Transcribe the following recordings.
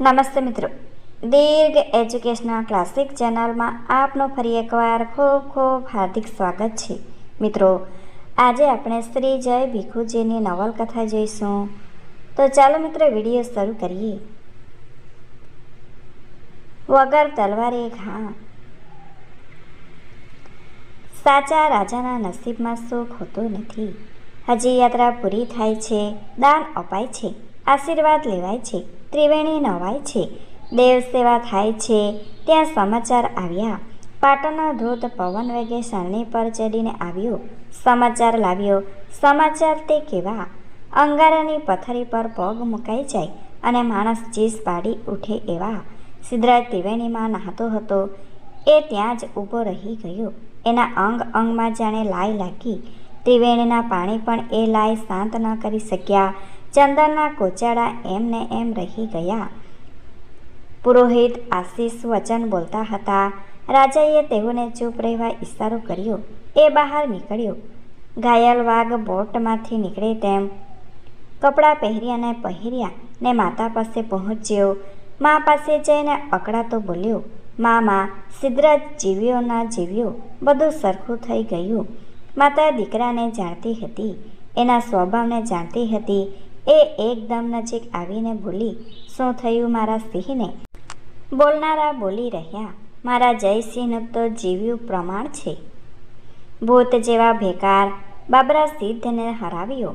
નમસ્તે મિત્રો. દીર્ઘ educational classic ચેનલમાં આપનું ફરી એકવાર ખૂબ ખૂબ હાર્દિક સ્વાગત છે. મિત્રો, આજે આપણે શ્રી જય ભીખુજીની નવલકથા જોઈશું. તો ચાલો મિત્રો વીડિયો શરૂ કરીએ. વગર તલવારે ઘા. સાચા રાજાના નસીબમાં સુખ હોતું નથી. હજી યાત્રા પૂરી થાય છે, દાન અપાય છે. આશીર્વાદ લેવાય છે, ત્રિવેણી નવાય છે, દેવ સેવા થાય છે, ત્યાં સમાચાર આવ્યા. પાટણનો ધોધ પવન વેગે શરણી પર ચડીને આવ્યો. સમાચાર લાવ્યો. સમાચાર તે કેવા? અંગારાની પથરી પર પગ મુકાઈ જાય અને માણસ ચીસ પાડી ઉઠે એવા. સિદ્ધરાજ ત્રિવેણીમાં નહાતો હતો. એ ત્યાં જ ઊભો રહી ગયો. એના અંગ અંગમાં જાણે લાય લાગી. ત્રિવેણીના પાણી પણ એ લાય શાંત ન કરી શક્યા. ચંદનના કોચાડા એમને એમ રહી ગયા. પુરોહિત આશીષ વચન બોલતા હતા. રાજાએ તેઓને ચૂપ રહેવા ઈશારો કર્યો. એ બહાર નીકળ્યો. ઘાયલ વાઘ બોટમાંથી નીકળે તેમ કપડાં પહેરી અને પહેર્યા ને માતા પાસે પહોંચ્યો. મા પાસે જઈને અકળાતો બોલ્યો, મામા, સિદ્ધરાજ જીવ્યો જીવ્યો, બધું સરખું થઈ ગયું. માતા દીકરાને જાણતી હતી, એના સ્વભાવને જાણતી હતી. એ એકદમ નજીક આવીને બોલી, શું થયું મારા સિંહને? બોલનારા બોલી રહ્યા, મારા જયસિંહનું તો જીવ્યું પ્રમાણ છે. ભૂત જેવા ભેકાર બાબરા સિદ્ધને હરાવ્યો.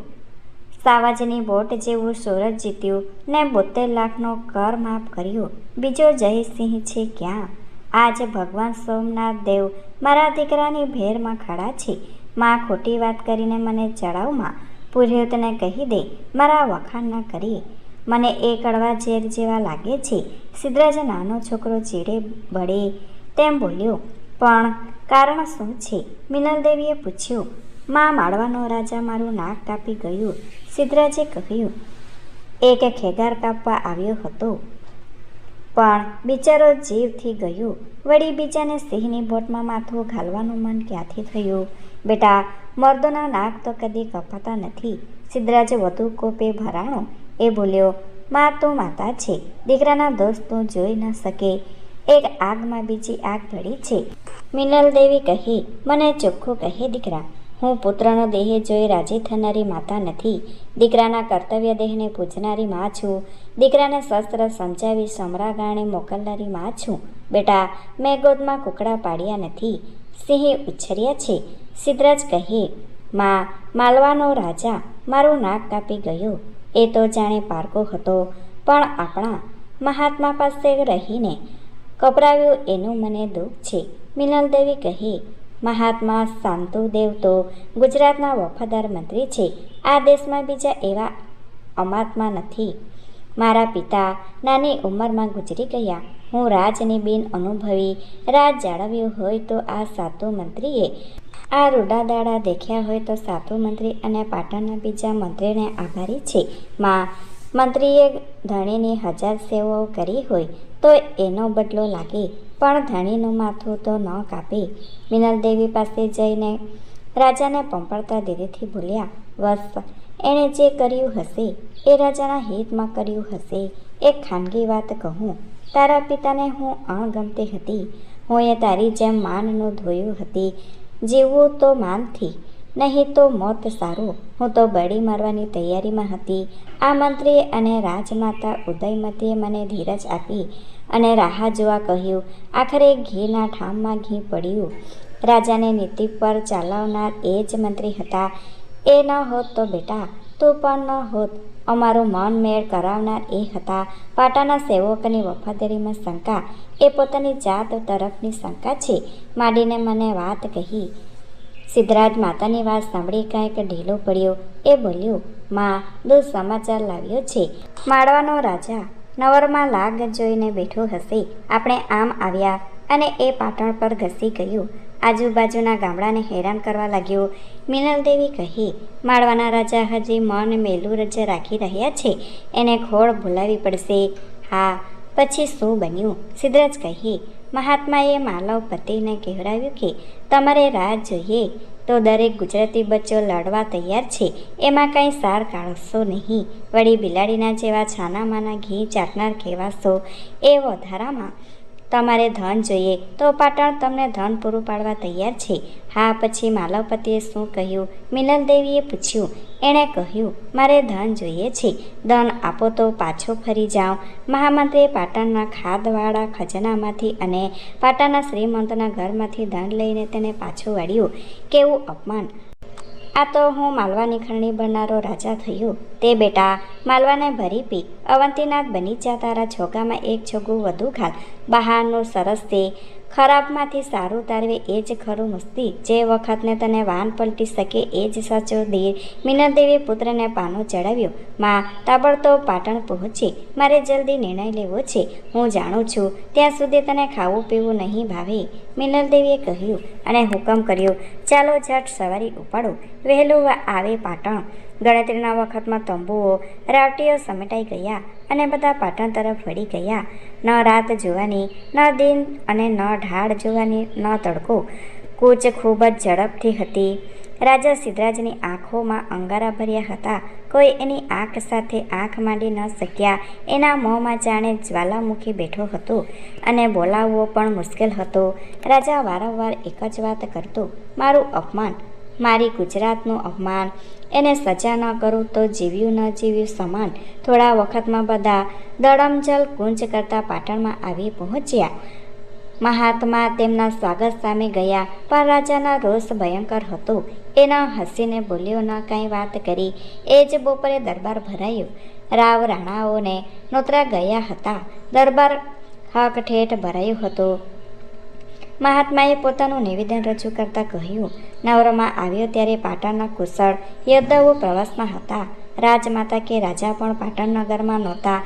સાવજની બોટ જેવું સુરત જીત્યું ને બોતેર લાખનો કર માફ કર્યો. બીજો જયસિંહ છે ક્યાં? આજ ભગવાન સોમનાથ દેવ મારા દીકરાની ભેરમાં ખડા છે. માં ખોટી વાત કરીને મને ચડાવમાં પુરોહિતને કહી દે, મારા વખાણ ન કરીએ. મને એ કડવા ઝેર જેવા લાગે છે, સિદ્ધરાજ નાનો છોકરો ચીડે બળે તેમ બોલ્યો, પણ કારણ શું છે? મિનલદેવીએ પૂછ્યું, માં માળવાનો રાજા મારું નાક કાપી ગયું. સિદ્ધરાજે કહ્યું, એક ખેગાર કાપવા આવ્યો હતો. પણ બિચારો જીવથી ગયો. વળી બીજાને સિંહની બોટમાં માથું ઘાલવાનું મન ક્યાંથી થયું? બેટા, મર્દોના નાક તો કદી કપાતા નથી. સિદ્ધરાજે વધુ કોપે ભરાણો. એ બોલ્યો, મા તો માતા છે. દીકરાના દોસ્ત તો જોઈ ન શકે. એક આગમાં બીજી આગ ભળી છે. મિનલ દેવી કહી, મને ચોખ્ખું કહે દીકરા. હું પુત્રનો દેહ જોઈ રાજી થનારી માતા નથી. દીકરાના કર્તવ્ય દેહને પૂજનારી મા છું. દીકરાને શસ્ત્ર સમજાવી સમરાગાણે મોકલનારી મા છું. બેટા, મેં ગોદમાં કુકડા પાડ્યા નથી. સિંહ ઉછર્યા છે. સિદ્ધરાજ કહે, માં, માલવાનો રાજા મારું નાક કાપી ગયો. એ તો જાણે પારકો હતો, પણ આપણા મહાત્મા પાસે રહીને કપરાવ્યું એનું મને દુઃખ છે. મિનલ દેવી કહે, મહાત્મા શાંતુદેવ તો ગુજરાતના વફાદાર મંત્રી છે. આ દેશમાં બીજા એવા અમાત્મા નથી. મારા પિતા નાની ઉંમરમાં ગુજરી ગયા. હું રાજની બિન અનુભવી રાજ જાળવ્યું હોય તો આ સાતુ મંત્રીએ આ રૂડા દાડા દેખ્યા હોય તો સાધુ મંત્રી અને પાટણના બીજા મંત્રીને આભારી છે. માં મંત્રીએ ધણીની હજાર સેવાઓ કરી હોય તો એનો બદલો લાગે, પણ ધણીનું માથું તો ન કાપે. મિનલદેવી પાસે જઈને રાજાને પંપડતા દીદીથી બોલ્યા વસ એણે જે કર્યું હશે, એ રાજાના હિતમાં કર્યું હશે. એક ખાનગી વાત કહું, તારા પિતાને હું અણગમતી હતી. હું એ તારી જેમ માનનું ધોયું હતી. જીવવું તો માનથી, નહીં તો મોત સારું. હું તો બળી મારવાની તૈયારીમાં હતી. આ મંત્રી અને રાજમાતા ઉદયમતીએ મને ધીરજ આપી અને રાહ જોવા કહ્યું, આખરે ઘીના ઠામમાં ઘી પડ્યું. રાજાને નીતિ પર ચાલવનાર એ જ મંત્રી હતા. એ ન હોત તો બેટા, તું પણ ન હોત. અમારું મન મેળ કરાવનાર એ હતા. પાટાના સેવકની વફાદારીમાં શંકા એ પોતાની જાત તરફની શંકા છે. માંડીને મને વાત કહી. સિદ્ધરાજ માતાની વાત સાંભળી કાંઈક ઢીલો પડ્યો. એ બોલ્યો, માં દૂર સમાચાર લાવ્યો છે. માળવાનો રાજા નવરમાં લાગ જોઈને બેઠો હશે. આપણે આમ આવ્યા અને એ પાટણ પર ઘસી ગયું. આજુબાજુના ગામડાને હેરાન કરવા લાગ્યો. મિનલદેવી કહી, માળવાના રાજા હજી મન મેલું રજ રાખી રહ્યા છે. એને ખોળ ભૂલાવી પડશે. હા પછી શું બન્યું? સિદ્ધરાજ કહી, મહાત્માએ માલવ પતિને કહેવડાવ્યું કે, તમારે રાહ જોઈએ. તો દરેક ગુજરાતી બચ્ચો લડવા તૈયાર છે. એમાં કંઈ સાર કાઢશો નહીં. વળી બિલાડીના જેવા છાનામાના ઘી ચાટનાર કહેવાશો. એ વધારામાં તમારે ધન જોઈએ, તો પાટણ તમને ધન પૂરું પાડવા તૈયાર છે. હા, પછી માલવપતિએ શું કહ્યું? દેવીએ પૂછ્યું. એણે કહ્યું, મારે ધન જોઈએ છે. ધન આપો તો પાછો ફરી જાઓ. મહામંત્રીએ પાટણના ખાદવાળા ખજાનામાંથી અને પાટણના શ્રીમંતના ઘરમાંથી ધન લઈને તેને પાછું વાળ્યું. કેવું અપમાન. આ તો હું માલવાની ખરણી બનનારો રાજા થયો. તે બેટા, માલવાને ભરી પી. અવંતીનાથ બની જા તારા છોગામાં એક છોગું વધુ ખાલ બહારનું સરસ તે ખરાબમાંથી સારું તારવે એ જ ખરું મસ્તી. જે વખતને તને વાન પલટી શકે એ જ સાચો દીર. મિનલદેવીએ પુત્રને પાનો ચડાવ્યો. માં, તાબડતોબ પાટણ પહોંચી. મારે જલ્દી નિર્ણય લેવો છે. હું જાણું છું, ત્યાં સુધી તને ખાવું પીવું નહીં ભાવે. મિનલદેવીએ કહ્યું અને હુકમ કર્યો. ચાલો, ઝટ સવારી ઉપાડો. વહેલું આવે પાટણ. ગણતરીના વખતમાં તંબુઓ રાવટીઓ સમેટાઈ ગયા અને બધા પાટણ તરફ વળી ગયા. ન રાત જોવાની, ન દિન અને ન ઢાળ જોવાની, ન તડકો. કૂચ ખૂબ જ ઝડપથી હતી. રાજા સિદ્ધરાજની આંખોમાં અંગારા ભર્યા હતા. કોઈ એની આંખ સાથે આંખ માંડી ન શક્યા. એના મોંમાં જાણે જ્વાલામુખી બેઠો હતો અને બોલાવવો પણ મુશ્કેલ હતો. રાજા વારંવાર એક જ વાત કરતો, મારું અપમાન મારી ગુજરાતનું અપમાન. એને સજા ન કરું તો જીવ્યું ન જીવ્યું સમાન. થોડા વખતમાં બધા દડમજલ કુંજ કરતા પાટણમાં આવી પહોંચ્યા. મહાત્મા તેમના સ્વાગત સામે ગયા, પણ રાજાના રોષ ભયંકર હતો. એના હસીને બોલ્યો, ન, કાંઈ વાત કરી. એ જ બપોરે દરબાર ભરાયો. રાવ રાણાઓને નોતરા ગયા હતા. દરબાર હક ઠેઠ ભરાયો હતો. મહાત્માએ પોતાનું નિવેદન રજૂ કરતા કહ્યું નવરમાં આવ્યો ત્યારે પાટણના કુશળ યોદ્ધાઓ પ્રવાસમાં હતા. રાજમાતા કે રાજા પણ પાટણ નગરમાં નહોતા.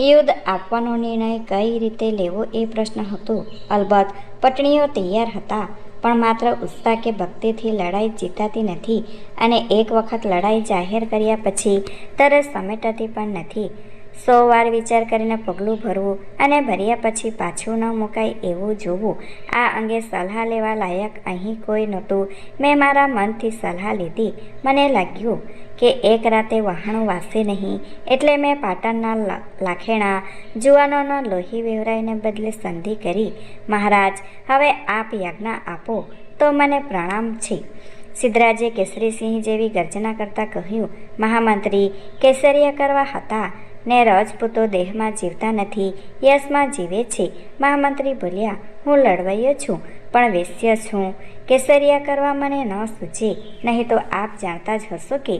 યુદ્ધ આપવાનો નિર્ણય કઈ રીતે લેવો એ પ્રશ્ન હતો. અલબત્ત, પટણીઓ તૈયાર હતા, પણ માત્ર ઉત્સાહ કે ભક્તિથી લડાઈ જીતાતી નથી અને એક વખત લડાઈ જાહેર કર્યા પછી તરત સમેટાતી પણ નથી. સો વાર વિચાર કરીને પગલું ભરવું અને ભર્યા પછી પાછું ન મુકાય એવું જોવું. આ અંગે સલાહ લેવા લાયક અહીં કોઈ નહોતું. મેં મારા મનથી સલાહ લીધી. મને લાગ્યું કે એક રાતે વહાણું વાસે નહીં એટલે મેં પાટણના લાખેણા, જુવાનોનો લોહી વેવરાઈને બદલે સંધિ કરી. મહારાજ, હવે આપ યાજ્ઞા આપો. તો મને પ્રણામ છે. સિદ્ધરાજે કેસરીસિંહ જેવી ગર્જના કરતાં કહ્યું, મહામંત્રી, કેસરિયા કરવા હતા. ને રજપૂતો દેહમાં જીવતા નથી, યશમાં જીવે છે. મહામંત્રી બોલ્યા, હું લડવૈયો છું, પણ વેશ્ય છું. કેસરિયા કરવા મને ન સૂચે નહીં તો આપ જાણતા જ હશો કે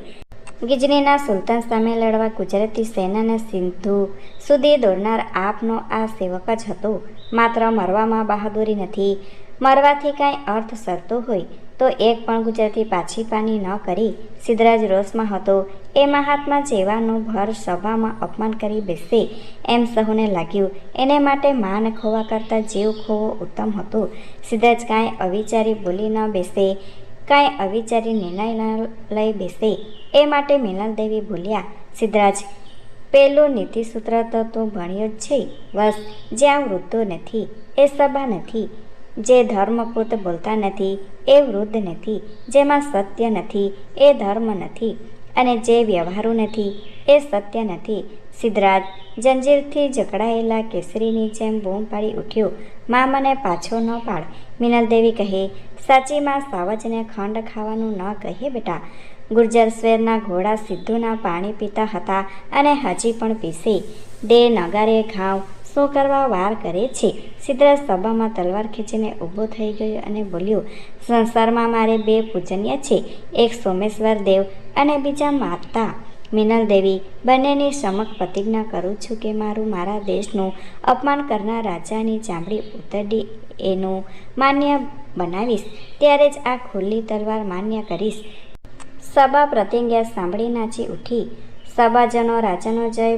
ગિજનીના સુલતાન સામે લડવા ગુજરાતી સેનાને સિંધુ સુધી દોડનાર આપનો આ સેવક જ હતો. માત્ર મરવામાં બહાદુરી નથી, મરવાથી કાંઈ અર્થ સરતો હોય તો એક પણ ગુજરાતી પાછી પાની ન કરી સિદ્ધરાજ રોષમાં હતો. એ મહાત્મા જેવાનું ભર સભામાં અપમાન કરી બેસે એમ સહુને લાગ્યું. એને માટે માન ખોવા કરતાં જીવ ખોવો ઉત્તમ હતો. સિદ્ધરાજ કાંઈ અવિચારી બોલી ન બેસે, કાંઈ અવિચારી નિર્ણય ન લઈ બેસે. એ માટે મિનલદેવી બોલ્યા, સિદ્ધરાજ, પેલું નીતિસૂત્ર તો તું ભણ્યો જ છે. બસ, જ્યાં વૃદ્ધો નથી, એ સભા નથી. જે ધર્મપૂત બોલતા નથી, એ વૃદ્ધ નથી, જેમાં સત્ય નથી, એ ધર્મ નથી, અને જે વ્યવહારુ નથી, એ સત્ય નથી. સિદ્ધરાજ જંજીરથી જકડાયેલા કેસરીની જેમ બૂમ પાડી ઉઠ્યો. મા, મને પાછો ન પાડ. મિનલદેવી કહે, સાચીમાં સાવજને ખંડ ખાવાનું ન કહીએ બેટા. ગુર્જર સ્વેરના ઘોડા સિદ્ધુના પાણી પીતા હતા અને હજી પણ પીસે દે નગારે ઘાવ શું કરવા વાર કરે છે. સિદ્ધરાજ સભામાં તલવાર ખેંચીને ઊભો થઈ ગયો અને બોલ્યો, સંસારમાં મારે બે પૂજનીય છે, એક સોમેશ્વર દેવ અને બીજા માતા. મિનલ દેવી, બંનેની સમક પ્રતિજ્ઞા કરું છું કે મારું મારા દેશનું અપમાન કરનાર રાજાની ચામડી ઉતરડી એનું માન્ય બનાવીશ. ત્યારે જ આ ખુલ્લી તલવાર માન્ય કરીશ. સભા પ્રતિજ્ઞા સાંભળી નાચી ઉઠી. સભાજનો રાજાનો જય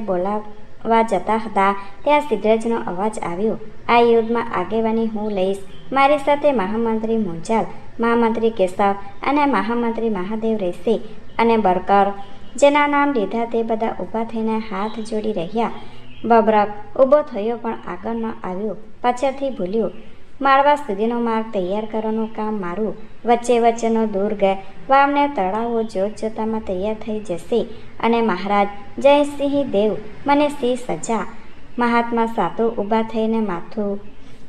બોલાવવા જતા હતા ત્યાં સિદ્ધરાજનો અવાજ આવ્યો, આ યુદ્ધમાં આગેવાની હું લઈશ. મારી સાથે મહામંત્રી મુંજાલ, મહામંત્રી કેશવ અને મહામંત્રી મહાદેવ રહેશે અને બરકર, જેના નામ લીધા તે બધા ઊભા થઈને હાથ જોડી રહ્યા. બબરક ઊભો થયો પણ આગળ ન આવ્યો, પાછળથી ભૂલ્યો માળવા સુધીનો માર્ગ તૈયાર કરવાનું કામ મારું વચ્ચે વચ્ચેનો દુર્ગ વાવને તળાવો જોત જોતામાં તૈયાર થઈ જશે. અને મહારાજ જયસિંહ દેવ, મને સિંહ સજા. મહાત્મા સાતો ઊભા થઈને માથું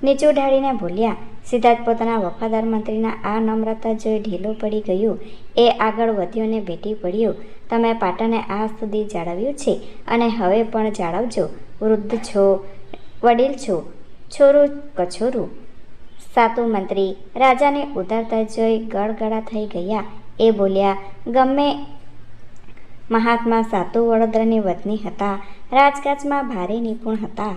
નીચું ઢાળીને બોલ્યા જ પોતાના વફાદાર મંત્રીના આ નમ્રતા જોઈ ઢીલો પડી ગયું. એ આગળ વધ્યો ને ભેટી પડ્યો. તમે પાટણને આ સુધી જાળવ્યું છે અને હવે પણ જાળવજો. વૃદ્ધ છો, વડીલ છો, છોરું કછોરું. સાતુ મંત્રી રાજાને ઉતરતા જોઈ ગળગળા થઈ ગયા. એ બોલ્યા, ગમે મહાત્મા સાતુ વડોદરાની વતની હતા, રાજકાજમાં ભારે નિપુણ હતા.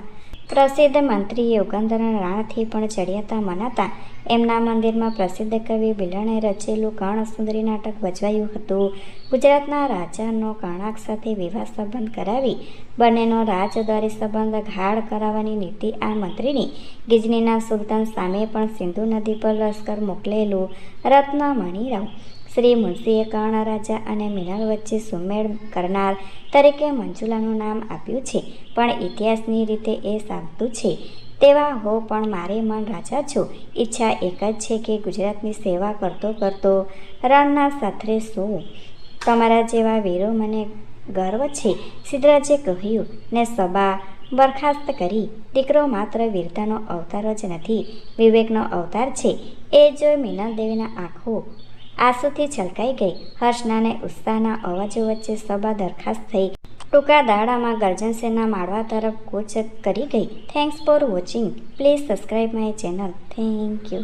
પ્રસિદ્ધ મંત્રી યુગંધરના રાણથી પણ ચડિયાતા મનાતા. એમના મંદિરમાં પ્રસિદ્ધ કવિ બિલણે રચેલું કર્ણસુંદરી નાટક ભજવાયું હતું. ગુજરાતના રાજાનો કર્ણાક સાથે વિવાહ સંબંધ કરાવી, બંનેનો રાજદ્વારી સંબંધ ગાઢ કરાવવાની નીતિ આ મંત્રીની ગિજનીના સુલતાન સામે પણ સિંધુ નદી પર લશ્કર મોકલેલું રત્ન મણિરાવ શ્રી મુનશીએ કર્ણ રાજા અને મિનલ વચ્ચે સુમેળ કરનાર તરીકે મંજુલાનું નામ આપ્યું છે, પણ ઇતિહાસની રીતે એ સાબતું છે. તેવા હો પણ મારે મન રાજા છો. ઈચ્છા એક જ છે કે ગુજરાતની સેવા કરતો કરતો રણના સાથરે સો. તમારા જેવા વીરો મને ગર્વ છે. સિદ્ધરાજે કહ્યું, ને સભા બરખાસ્ત કરી. દીકરો માત્ર વીરતાનો અવતાર જ નથી, વિવેકનો અવતાર છે. એ જોઈ મીનાદેવીના આંખો આંસુથી છલકાઈ ગઈ. હર્ષના ને ઉત્સાહના અવાજો વચ્ચે સભા દરખાસ્ત થઈ. ટૂંકા દાડામાં ગર્જન સેના માળવા તરફ કૂચ કરી ગઈ. Thanks for watching please subscribe my channel thank you